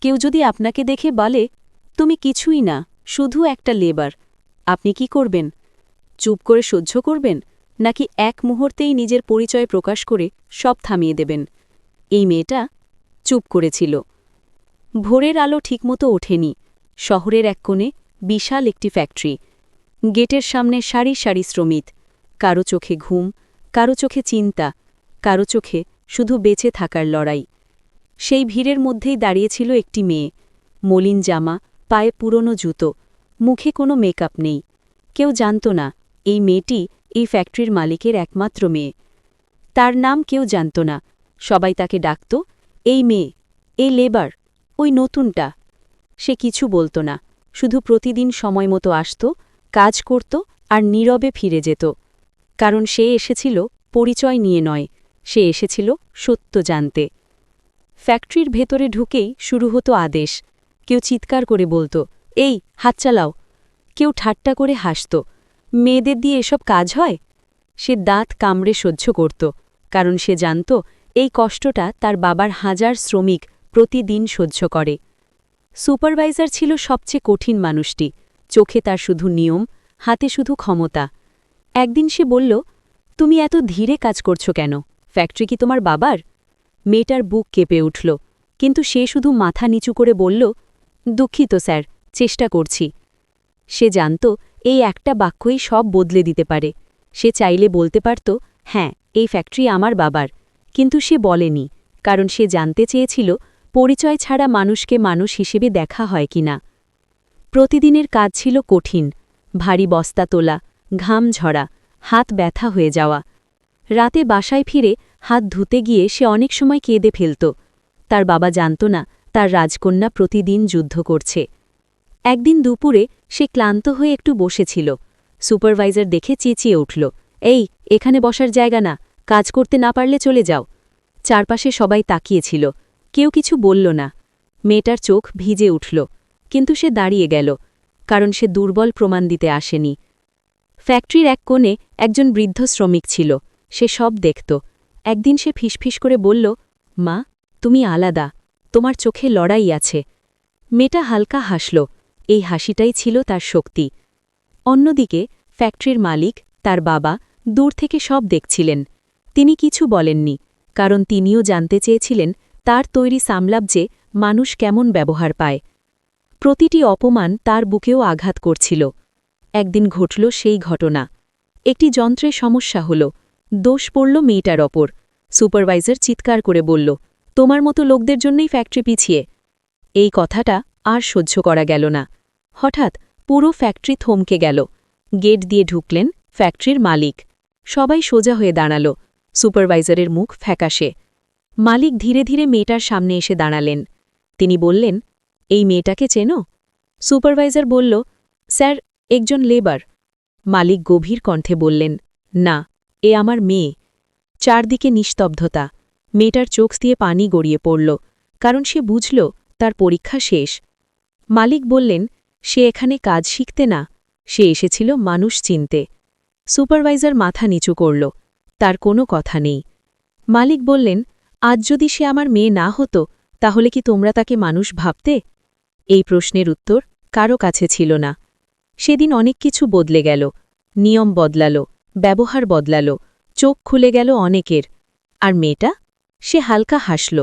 কেউ যদি আপনাকে দেখে বলে, তুমি কিছুই না, শুধু একটা লেবার, আপনি কি করবেন? চুপ করে সহ্য করবেন? নাকি এক মুহূর্তেই নিজের পরিচয় প্রকাশ করে সব থামিয়ে দেবেন? এই মেয়েটা চুপ করেছিল। ভোরের আলো ঠিকমতো ওঠেনি। শহরের এক কোণে বিশাল একটি ফ্যাক্টরি। গেটের সামনে সারি সারি শ্রমিক। কারও চোখে ঘুম, কারও চোখে চিন্তা, কারও চোখে শুধু বেঁচে থাকার লড়াই। সেই ভিড়ের মধ্যেই দাঁড়িয়েছিল একটি মেয়ে। মলিন জামা, পায়ে পুরনো জুতো, মুখে কোনো মেকআপ নেই। কেউ জানত না, এই মেয়েটি এই ফ্যাক্টরির মালিকের একমাত্র মেয়ে। তার নাম কেউ জানত না। সবাই তাকে ডাকত, এই মেয়ে, এই লেবার, ওই নতুনটা। সে কিছু বলতো না, শুধু প্রতিদিন সময় মতো আসত, কাজ করত আর নীরবে ফিরে যেত। কারণ সে এসেছিল পরিচয় নিয়ে নয়, সে এসেছিল সত্য জানতে। ফ্যাক্টরির ভেতরে ঢুকেই শুরু হতো আদেশ। কেউ চিৎকার করে বলতো, এই, হাত চালাও। কেউ ঠাট্টা করে হাসত, মেয়েদের দিয়ে এসব কাজ হয়? সে দাঁত কামড়ে সহ্য করত, কারণ সে জানত এই কষ্টটা তার বাবার হাজার শ্রমিক প্রতিদিন সহ্য করে। সুপারভাইজার ছিল সবচেয়ে কঠিন মানুষটি, চোখে তার শুধু নিয়ম, হাতে শুধু ক্ষমতা। একদিন সে বলল, তুমি এত ধীরে কাজ করছ কেন? ফ্যাক্টরি কি তোমার বাবার? মেয়েটার বুক কেঁপে উঠল, কিন্তু সে শুধু মাথা নিচু করে বলল, দুঃখিত স্যার, চেষ্টা করছি। সে জানত এই একটা বাক্যই সব বদলে দিতে পারে। সে চাইলে বলতে পারত হ্যাঁ এই ফ্যাক্টরি আমার বাবার। কিন্তু সে বলেনি, কারণ সে জানতে চেয়েছিল, পরিচয় ছাড়া মানুষকে মানুষ হিসেবে দেখা হয় কিনা প্রতিদিনের কাজ ছিল কঠিন, ভারী বস্তা তোলা, ঘাম ঝরা, হাত ব্যথা হয়ে যাওয়া রাতে বাসায় ফিরে হাত ধুতে গিয়ে সে অনেক সময় কেঁদে ফেলত। তার বাবা জানত না তার রাজকন্যা প্রতিদিন যুদ্ধ করছে। একদিন দুপুরে সে ক্লান্ত হয়ে একটু বসেছিল। সুপারভাইজার দেখে চেঁচিয়ে উঠল, এই, এখানে বসার জায়গা না, কাজ করতে না পারলে চলে যাও। চারপাশে সবাই তাকিয়েছিল, কেউ কিছু বলল না। মেয়েটার চোখ ভিজে উঠল, কিন্তু সে দাঁড়িয়ে গেল, কারণ সে দুর্বল প্রমাণ দিতে আসেনি। ফ্যাক্টরির এক কোণে একজন বৃদ্ধ শ্রমিক ছিল। সে সব দেখত। একদিন সে ফিসফিস করে বলল, মা, তুমি আলাদা, তোমার চোখে লড়াই আছে। মেয়েটা হালকা হাসল, এই হাসিটাই ছিল তার শক্তি। অন্যদিকে, ফ্যাক্টরির মালিক, তার বাবা, দূর থেকে সব দেখছিলেন। তিনি কিছু বলেননি, কারণ তিনিও জানতে চেয়েছিলেন তার তৈরি সামলাব যে মানুষ কেমন ব্যবহার পায়। প্রতিটি অপমান তার বুকেও আঘাত করছিল। একদিন ঘটল সেই ঘটনা। একটি যন্ত্রে সমস্যা হল দোষ পড়ল মেয়েটার ওপর। সুপারভাইজার চিৎকার করে বলল, তোমার মতো লোকদের জন্যই ফ্যাক্টরি পিছিয়ে। এই কথাটা আর সহ্য করা গেল না। হঠাৎ পুরো ফ্যাক্টরি থমকে গেল। গেট দিয়ে ঢুকলেন ফ্যাক্টরির মালিক। সবাই সোজা হয়ে দাঁড়াল। সুপারভাইজারের মুখ ফ্যাকাশে। মালিক ধীরে ধীরে মেয়েটার সামনে এসে দাঁড়ালেন। তিনি বললেন, এই মেয়েটাকে চেনো? সুপারভাইজার বলল, স্যার, একজন লেবার। মালিক গভীর কণ্ঠে বললেন, না। এ আমার মেয়ে। চারদিকে নিস্তব্ধতা। মেয়েটার চোখ দিয়ে পানি গড়িয়ে পড়ল, কারণ সে বুঝল, তার পরীক্ষা শেষ। মালিক বললেন, সে এখানে কাজ শিখতে না। সে এসেছিল মানুষ চিনতে। সুপারভাইজার মাথা নিচু করল, তার কোনো কথা নেই। মালিক বললেন, আজ যদি সে আমার মেয়ে না হতো, তাহলে কি তোমরা তাকে মানুষ ভাবতে? এই প্রশ্নের উত্তর কারও কাছে ছিল না। সেদিন অনেক কিছু বদলে গেল, নিয়ম বদলাল। ব্যবহার বদলাল চোখ খুলে গেল অনেকের। আর মেয়েটা? সে হালকা হাসল।